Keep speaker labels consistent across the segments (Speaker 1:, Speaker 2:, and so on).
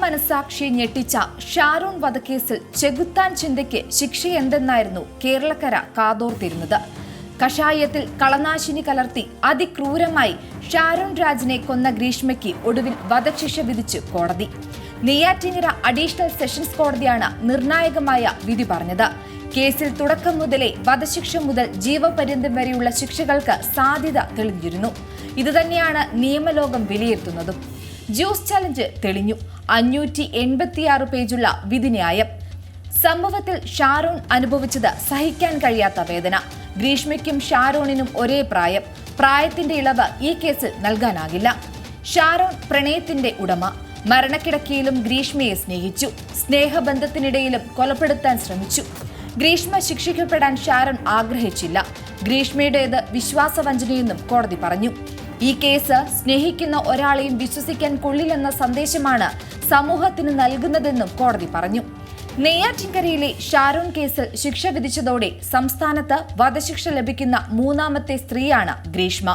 Speaker 1: മനസാക്ഷിയെ ഞെട്ടിച്ച ഷാരൂൺ വധക്കേസിൽ ചെകുത്താൻ ചിന്തയ്ക്ക് ശിക്ഷയെന്തെന്നായിരുന്നു കേരളക്കര കാതോർത്തിരുന്നത്. കഷായത്തിൽ കളനാശിനി കലർത്തി അതിക്രൂരമായി ഷാരൂൺ രാജിനെ കൊന്ന ഗ്രീഷ്മയ്ക്ക് ഒടുവിൽ വധശിക്ഷ വിധിച്ചു കോടതി. നെയ്യാറ്റിങ്ങര അഡീഷണൽ സെഷൻസ് കോടതിയാണ് നിർണായകമായ വിധി പറഞ്ഞത്. കേസിൽ തുടക്കം മുതലേ വധശിക്ഷ മുതൽ ജീവപര്യന്തം വരെയുള്ള ശിക്ഷകൾക്ക് സാധ്യത തെളിഞ്ഞിരുന്നു. ഇതുതന്നെയാണ് നിയമലോകം വിലയിരുത്തുന്നതും. ജ്യൂസ് ചലഞ്ച് തെളിഞ്ഞു. അഞ്ഞൂറ്റി എൺപത്തിയാറ് പേജുള്ള വിധിന്യായം. സംഭവത്തിൽ ഷാരോൺ അനുഭവിച്ചത് സഹിക്കാൻ കഴിയാത്ത വേദന. ഗ്രീഷ്മയ്ക്കും ഷാരോണിനും ഒരേ പ്രായം. പ്രായത്തിന്റെ ഇളവ് ഈ കേസിൽ നൽകാനാകില്ല. ഷാരോൺ പ്രണയത്തിന്റെ ഉടമ. മരണക്കിടക്കയിലും ഗ്രീഷ്മയെ സ്നേഹിച്ചു. സ്നേഹബന്ധത്തിനിടയിലും കൊലപ്പെടുത്താൻ ശ്രമിച്ചു. ഗ്രീഷ്മ ശിക്ഷിക്കപ്പെടാൻ ഷാരോൺ ആഗ്രഹിച്ചില്ല. ഗ്രീഷ്മയുടേത് വിശ്വാസവഞ്ചനയെന്നും കോടതി പറഞ്ഞു. ഈ കേസ് സ്നേഹിക്കുന്ന ഒരാളെയും വിശ്വസിക്കാൻ കൊള്ളില്ലെന്ന സന്ദേശമാണ് സമൂഹത്തിന് നൽകുന്നതെന്നും കോടതി പറഞ്ഞു. നെയ്യാറ്റിൻകരയിലെ ഷാരൂൺ കേസിൽ ശിക്ഷ വിധിച്ചതോടെ സംസ്ഥാനത്ത് വധശിക്ഷ ലഭിക്കുന്ന മൂന്നാമത്തെ സ്ത്രീയാണ് ഗ്രീഷ്മ.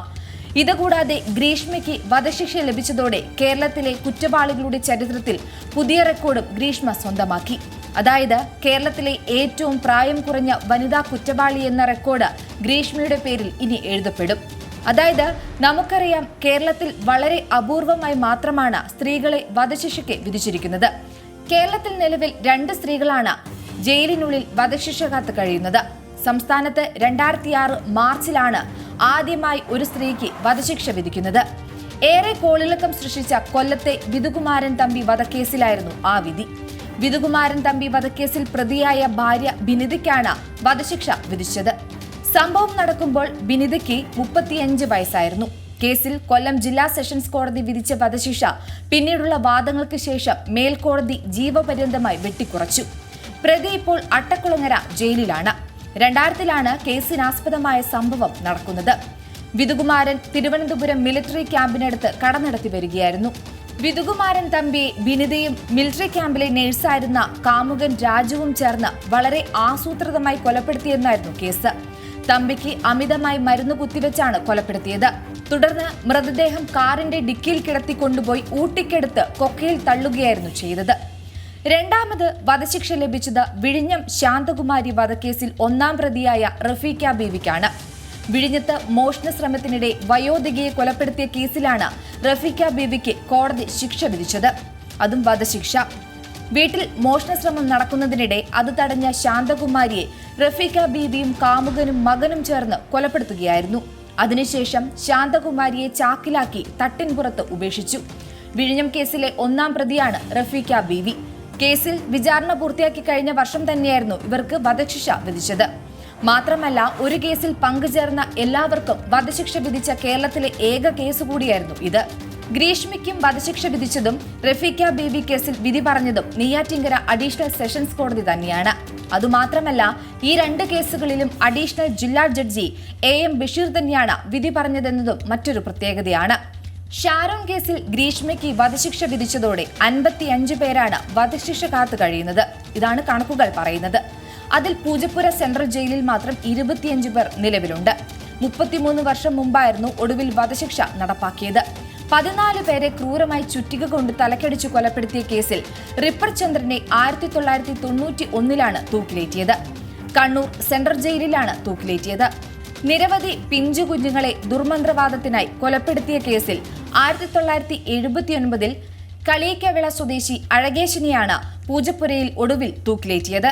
Speaker 1: ഇതുകൂടാതെ ഗ്രീഷ്മയ്ക്ക് വധശിക്ഷ ലഭിച്ചതോടെ കേരളത്തിലെ കുറ്റവാളികളുടെ ചരിത്രത്തിൽ പുതിയ റെക്കോർഡും ഗ്രീഷ്മ സ്വന്തമാക്കി. അതായത് കേരളത്തിലെ ഏറ്റവും പ്രായം കുറഞ്ഞ വനിതാ കുറ്റവാളി എന്ന റെക്കോർഡ് ഗ്രീഷ്മയുടെ പേരിൽ ഇനി എഴുതപ്പെടും. അതായത് നമുക്കറിയാം കേരളത്തിൽ വളരെ അപൂർവമായി മാത്രമാണ് സ്ത്രീകളെ വധശിക്ഷയ്ക്ക് വിധിച്ചിരിക്കുന്നത്. കേരളത്തിൽ നിലവിൽ രണ്ട് സ്ത്രീകളാണ് ജയിലിനുള്ളിൽ വധശിക്ഷ കാത്ത് കഴിയുന്നത്. സംസ്ഥാനത്ത് രണ്ടായിരത്തി ആറ് മാർച്ചിലാണ് ആദ്യമായി ഒരു സ്ത്രീക്ക് വധശിക്ഷ വിധിക്കുന്നത്. ഏറെ കോളിളക്കം സൃഷ്ടിച്ച കൊല്ലത്തെ വിധുകുമാരൻ തമ്പി വധക്കേസിലായിരുന്നു ആ വിധി. വിധുകുമാരൻ തമ്പി വധക്കേസിൽ പ്രതിയായ ഭാര്യ ബിനിതയ്ക്കാണ് വധശിക്ഷ വിധിച്ചത്. സംഭവം നടക്കുമ്പോൾ ബിനിതയ്ക്ക് മുപ്പത്തിയഞ്ച് വയസ്സായിരുന്നു. കേസിൽ കൊല്ലം ജില്ലാ സെഷൻസ് കോടതി വിധിച്ച വധശിക്ഷ പിന്നീടുള്ള വാദങ്ങൾക്ക് ശേഷം മേൽക്കോടതി ജീവപര്യന്തമായി വെട്ടിക്കുറച്ചു. പ്രതി ഇപ്പോൾ അട്ടക്കുളങ്ങര ജയിലിലാണ്. രണ്ടായിരത്തിലാണ് കേസിനാസ്പദമായ സംഭവം നടക്കുന്നത്. വിധുകുമാരൻ തിരുവനന്തപുരം മിലിറ്ററി ക്യാമ്പിനടുത്ത് കട വരികയായിരുന്നു. വിധുകുമാരൻ തമ്പി ബിനിതയും മിലിറ്ററി ക്യാമ്പിലെ നേഴ്സായിരുന്ന കാമുകൻ രാജുവും ചേർന്ന് വളരെ ആസൂത്രിതമായി കൊലപ്പെടുത്തിയെന്നായിരുന്നു കേസ്. തമ്പിക്ക് അമിതമായി മരുന്ന് കുത്തിവെച്ചാണ് കൊലപ്പെടുത്തിയത്. തുടർന്ന് മൃതദേഹം കാറിന്റെ ഡിക്കിയിൽ കിടത്തി കൊണ്ടുപോയി ഊട്ടിക്കെടുത്ത് കൊക്കയിൽ തള്ളുകയായിരുന്നു ചെയ്തത്. രണ്ടാമത് വധശിക്ഷ ലഭിച്ചത് വിഴിഞ്ഞം ശാന്തകുമാരി വധക്കേസിൽ ഒന്നാം പ്രതിയായ റഫീഖ ബീവിക്കാണ്. വിഴിഞ്ഞത്ത് മോഷണ ശ്രമത്തിനിടെ വയോധികയെ കൊലപ്പെടുത്തിയ കേസിലാണ് റഫീഖ ബീവിക്ക് കോടതി ശിക്ഷ വിധിച്ചത്. അതും വധശിക്ഷ. വീട്ടിൽ മോഷണ ശ്രമം നടക്കുന്നതിനിടെ അത് തടഞ്ഞ ശാന്തകുമാരിയെ റഫീഖ ബീവിയും കാമുകനും മകനും ചേർന്ന് കൊലപ്പെടുത്തുകയായിരുന്നു. അതിനുശേഷം ശാന്തകുമാരിയെ ചാക്കിലാക്കി തട്ടിൻപുറത്ത് ഉപേക്ഷിച്ചു. വിഴിഞ്ഞം കേസിലെ ഒന്നാം പ്രതിയാണ് റഫീഖ ബീവി. കേസിൽ വിചാരണ പൂർത്തിയാക്കി കഴിഞ്ഞ വർഷം തന്നെയായിരുന്നു ഇവർക്ക് വധശിക്ഷ വിധിച്ചത്. മാത്രമല്ല ഒരു കേസിൽ പങ്കുചേർന്ന എല്ലാവർക്കും വധശിക്ഷ വിധിച്ച കേരളത്തിലെ ഏക കേസ് കൂടിയായിരുന്നു ഇത്. ഗ്രീഷ്മയ്ക്കും വധശിക്ഷ വിധിച്ചതും റഫീഖ ബേബി കേസിൽ വിധി പറഞ്ഞതും നെയ്യാറ്റിങ്കര അഡീഷണൽ സെഷൻസ് കോടതി തന്നെയാണ്. അതുമാത്രമല്ല ഈ രണ്ട് കേസുകളിലും അഡീഷണൽ ജില്ലാ ജഡ്ജി എ എം ബഷീർ തന്നെയാണ് വിധി പറഞ്ഞതെന്നതും മറ്റൊരു പ്രത്യേകതയാണ്. ഷാരോൺ കേസിൽ ഗ്രീഷ്മയ്ക്ക് വധശിക്ഷ വിധിച്ചതോടെ അൻപത്തിയഞ്ച് പേരാണ് വധശിക്ഷ കാത്തു കഴിയുന്നത്. ഇതാണ് കണക്കുകൾ പറയുന്നത്. അതിൽ പൂജപ്പുര സെൻട്രൽ ജയിലിൽ മാത്രം ഇരുപത്തിയഞ്ച് പേർ നിലവിലുണ്ട്. മുപ്പത്തിമൂന്ന് വർഷം മുമ്പായിരുന്നു ഒടുവിൽ വധശിക്ഷ നടപ്പാക്കിയത്. പതിനാല് പേരെ ക്രൂരമായി ചുറ്റിക കൊണ്ട് തലക്കടിച്ചു കൊലപ്പെടുത്തിയ കേസിൽ റിപ്പർ ചന്ദ്രനെ ആയിരത്തി തൊള്ളായിരത്തി തൊണ്ണൂറ്റി ഒന്നിലാണ് തൂക്കിലേറ്റിയത്. കണ്ണൂർ സെൻട്രൽ ജയിലിലാണ് തൂക്കിലേറ്റിയത്. നിരവധി പിഞ്ചു കുഞ്ഞുങ്ങളെ ദുർമന്ത്രവാദത്തിനായി കൊലപ്പെടുത്തിയ കേസിൽ ആയിരത്തി തൊള്ളായിരത്തി എഴുപത്തിയൊൻപതിൽ കളിയക്കവിള സ്വദേശി അഴകേശിനെയാണ് പൂജപ്പുരയിൽ ഒടുവിൽ തൂക്കിലേറ്റിയത്.